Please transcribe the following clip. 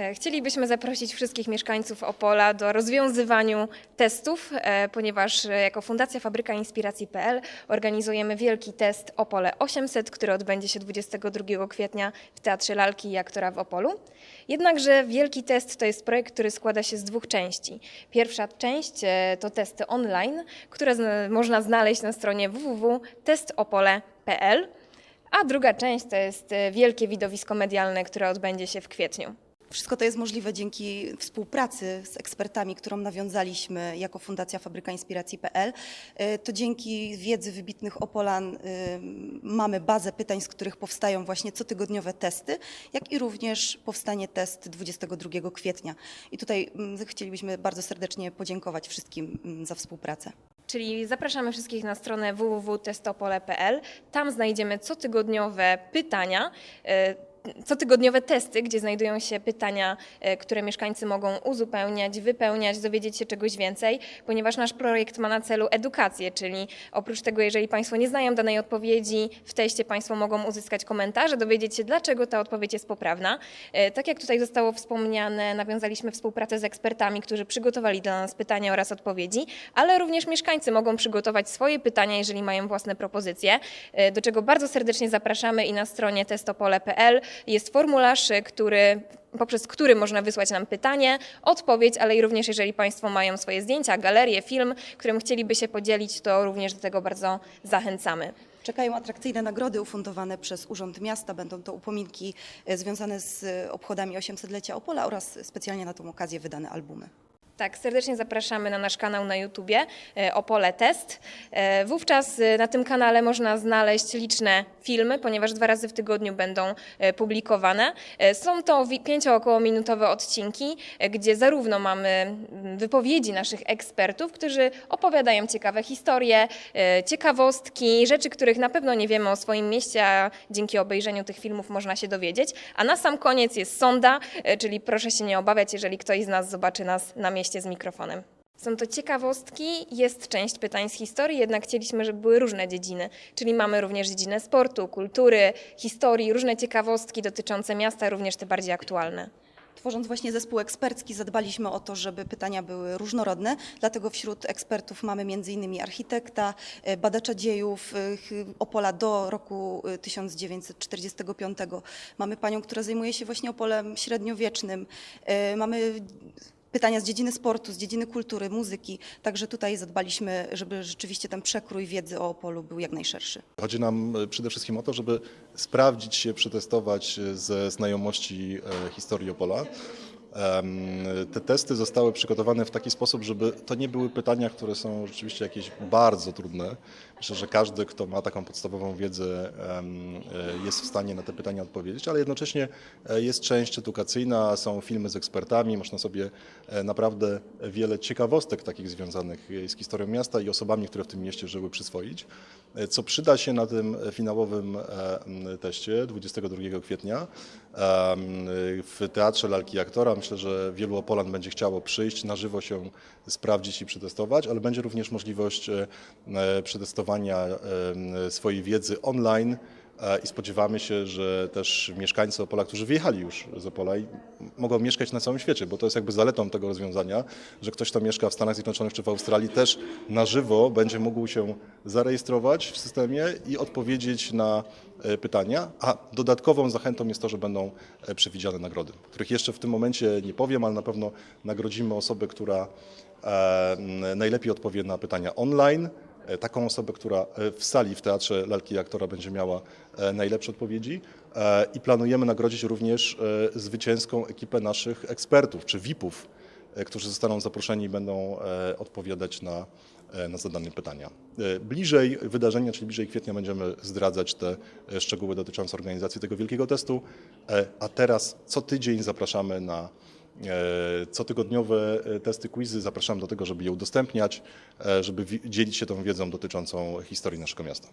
E, Chcielibyśmy zaprosić wszystkich mieszkańców Opola do rozwiązywaniu testów, e, ponieważ e, jako Fundacja Fabryka Inspiracji.pl organizujemy wielki test Opole 800, który odbędzie się 22 kwietnia w Teatrze Lalki i Aktora w Opolu. Jednakże wielki test to jest projekt, który składa się z dwóch części. Pierwsza część to testy online, które można znaleźć na stronie www.testopole.pl, a druga część to jest wielkie widowisko medialne, które odbędzie się w kwietniu. Wszystko to jest możliwe dzięki współpracy z ekspertami, którą nawiązaliśmy jako Fundacja Fabryka Inspiracji.pl. Y, To dzięki wiedzy wybitnych Opolan y, mamy bazę pytań, z których powstają właśnie cotygodniowe testy, jak i również powstanie test 22 kwietnia. I tutaj mm, chcielibyśmy bardzo serdecznie podziękować wszystkim mm, za współpracę. Czyli zapraszamy wszystkich na stronę www.testopole.pl. Tam znajdziemy cotygodniowe pytania. Cotygodniowe testy, gdzie znajdują się pytania, e, które mieszkańcy mogą uzupełniać, wypełniać, dowiedzieć się czegoś więcej, ponieważ nasz projekt ma na celu edukację, czyli oprócz tego, jeżeli Państwo nie znają danej odpowiedzi, w teście Państwo mogą uzyskać komentarze, dowiedzieć się, dlaczego ta odpowiedź jest poprawna. E, Tak jak tutaj zostało wspomniane, nawiązaliśmy współpracę z ekspertami, którzy przygotowali dla nas pytania oraz odpowiedzi, ale również mieszkańcy mogą przygotować swoje pytania, jeżeli mają własne propozycje, e, do czego bardzo serdecznie zapraszamy i na stronie testopole.pl jest formularz, który poprzez który można wysłać nam pytanie, odpowiedź, ale i również jeżeli Państwo mają swoje zdjęcia, galerie, film, którym chcieliby się podzielić, to również do tego bardzo zachęcamy. Czekają atrakcyjne nagrody ufundowane przez Urząd Miasta. Będą to upominki e, związane z e, obchodami 800-lecia Opola oraz specjalnie na tą okazję wydane albumy. Tak, serdecznie zapraszamy na nasz kanał na YouTubie e, Opole Test. E, Wówczas e, na tym kanale można znaleźć liczne filmy, ponieważ dwa razy w tygodniu będą publikowane. Są to wi- pięcio około minutowe odcinki, gdzie zarówno mamy mm, wypowiedzi naszych ekspertów, którzy opowiadają ciekawe historie, ciekawostki, rzeczy, których na pewno nie wiemy o swoim mieście, a dzięki obejrzeniu tych filmów można się dowiedzieć. A na sam koniec jest sonda, czyli proszę się nie obawiać, jeżeli ktoś z nas zobaczy nas na mieście z mikrofonem. Są to ciekawostki, jest część pytań z historii, jednak chcieliśmy, żeby były różne dziedziny. Czyli mamy również dziedzinę sportu, kultury, historii, różne ciekawostki dotyczące miasta, również te bardziej aktualne. Tworząc właśnie zespół ekspercki, zadbaliśmy o to, żeby pytania były różnorodne, dlatego wśród ekspertów mamy m.in. architekta, e, badacza dziejów e, Opola do roku e, 1945. Mamy panią, która zajmuje się właśnie Opolem średniowiecznym. E, Mamy pytania z dziedziny sportu, z dziedziny kultury, muzyki, także tutaj zadbaliśmy, żeby rzeczywiście ten przekrój wiedzy o Opolu był jak najszerszy. Chodzi nam e, przede wszystkim o to, żeby sprawdzić się, przetestować e, ze znajomości e, historii Opola. Te testy zostały przygotowane w taki sposób, żeby to nie były pytania, które są rzeczywiście jakieś bardzo trudne. Myślę, że każdy, kto ma taką podstawową wiedzę, e, jest w stanie na te pytania odpowiedzieć, ale jednocześnie e, jest część edukacyjna, są filmy z ekspertami, można sobie e, naprawdę wiele ciekawostek takich związanych z historią miasta i osobami, które w tym mieście żyły, przyswoić. Co przyda się na tym finałowym teście 22 kwietnia w Teatrze Lalki Aktora. Myślę, że wielu Opolan będzie chciało przyjść, na żywo się sprawdzić i przetestować, ale będzie również możliwość przetestowania swojej wiedzy online. E, I spodziewamy się, że też mieszkańcy Opola, którzy wyjechali już z Opola, i mogą mieszkać na całym świecie, bo to jest jakby zaletą tego rozwiązania, że ktoś, kto mieszka w Stanach Zjednoczonych czy w Australii, też na żywo będzie mógł się zarejestrować w systemie i odpowiedzieć na e, pytania. A dodatkową zachętą jest to, że będą e, przewidziane nagrody, których jeszcze w tym momencie nie powiem, ale na pewno nagrodzimy osobę, która najlepiej odpowie na pytania online taką osobę, która e, w sali w Teatrze Lalki Aktora będzie miała e, najlepsze odpowiedzi E, i planujemy nagrodzić również e, zwycięską ekipę naszych ekspertów czy VIP-ów, e, którzy zostaną zaproszeni i będą e, odpowiadać na, e, na zadane pytania. E, Bliżej wydarzenia, czyli bliżej kwietnia będziemy zdradzać te e, szczegóły dotyczące organizacji tego wielkiego testu, e, a teraz co tydzień zapraszamy na E, cotygodniowe e, testy, quizy. Zapraszam do tego, żeby je udostępniać, e, żeby dzielić się tą wiedzą dotyczącą historii naszego miasta.